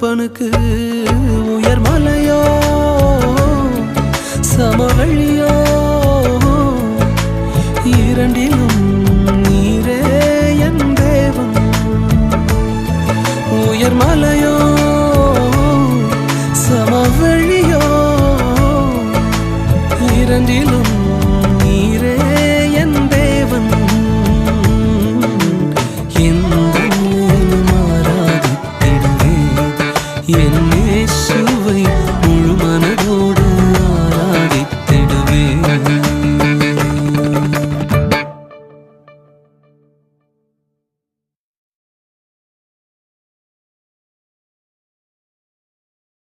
அப்பனுக்கு உயர் மலையோ சமவழியோ இரண்டிலும் நீரே என் தேவன். உயர் மலையோ சமவழியோ இரண்டிலும் நீரே என்னே சுவை